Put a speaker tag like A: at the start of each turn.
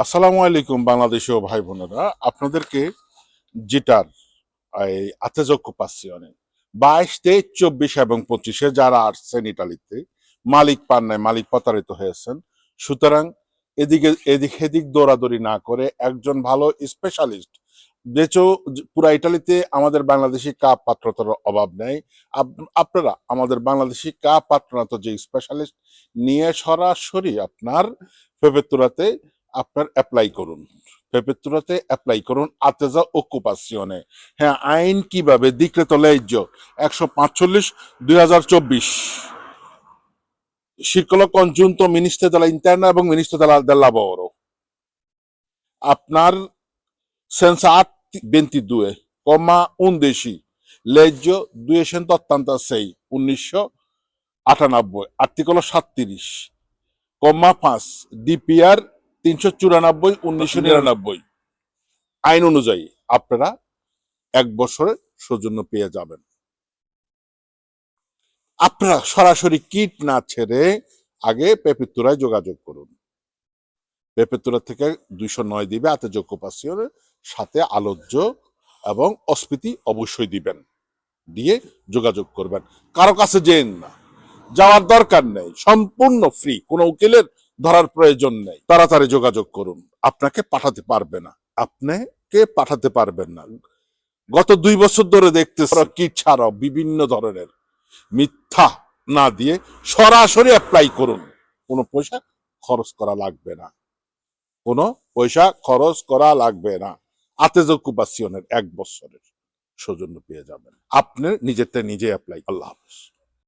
A: আসসালামু আলাইকুম বাংলাদেশীয় ভাই বোনেরা। আপনাদেরকে যেটার এই পাচ্ছি অনেক। বাইশ, তেইশ, চব্বিশ এবং পঁচিশে যারা আসছেন ইটালিতে মালিক পান নাই মালিক প্রতারিত হয়েছেন। সুতরাং এদিকে, এদিক এদিক দৌড়াদৌড়ি না করে একজন ভালো স্পেশালিস্ট বেচো পুরা ইটালিতে আমাদের বাংলাদেশি কাপ পাত্রতার অভাব নেই। আপ- আপনারা আমাদের বাংলাদেশি কাপ পাত্রতা যে স্পেশালিস্ট নিয়ে সরাসরি আপনার ফেবেতুরাতে আপনার অ্যাপ্লাই করুন। পেপেত্রাতে অ্যাপ্লাই করুন, আতেজা অকুপাসিয়নে হ্যাঁ আইন কীভাবে দিকরে তলে একশো পাঁচচল্লিশ, দুই হাজার চব্বিশ। শিরকলক মিনিস্টে দেলা ইন্টারনা এবং মিনিস্টে দেলা দেলা বড় আপনার সেন্স আট বেন্তি দুয়ে, কমা উন্দেশি। লেজ্য দুই সেন তত্তান্ত সেই, উনিশশো আটানব্বই। আর্টিকল সাতত্রিশ। কমা পাঁচ ডিপিআর তিনশো চুরানব্বই, উনিশশো নিরানব্বই। আইন অনুযায়ী আপনারা এক বছরের সৌজন্য পেয়ে যাবেন। আপনারা সরাসরি কিট না ছেড়ে আগে পেপিতুরায় যোগাযোগ করুন। পেপিতুরা থেকে দুইশো নয় দিবে, আতে যোগ্য পাসিয়নের সাথে আলোচ্য এবং অস্ফীতি অবশ্যই দিবেন। দিয়ে যোগাযোগ করবেন। কারও কাছে যেন না। যাওয়ার দরকার নেই। সম্পূর্ণ ফ্রি কোনো উকিলের ধরার প্রয়োজন নেই। তাড়াতাড়ি যোগাযোগ করুন। আপনাকে পাঠাতে পারবে না। আপনাকে পাঠাতে পারবেন না? গত দুই বছর ধরে দেখতে কিট ছাড়াও বিভিন্ন ধরনের মিথ্যা না দিয়ে সরাসরি অ্যাপ্লাই করুন। কোনো পয়সা খরচ করা লাগবে না। কোনো পয়সা খরচ করা লাগবে না। আতেজ কুপাসিয়নের এক বছরের সৌজন্য পেয়ে যাবেন। আপনি নিজেরটা নিজে অ্যাপ্লাই আল্লাহ হাফেজ।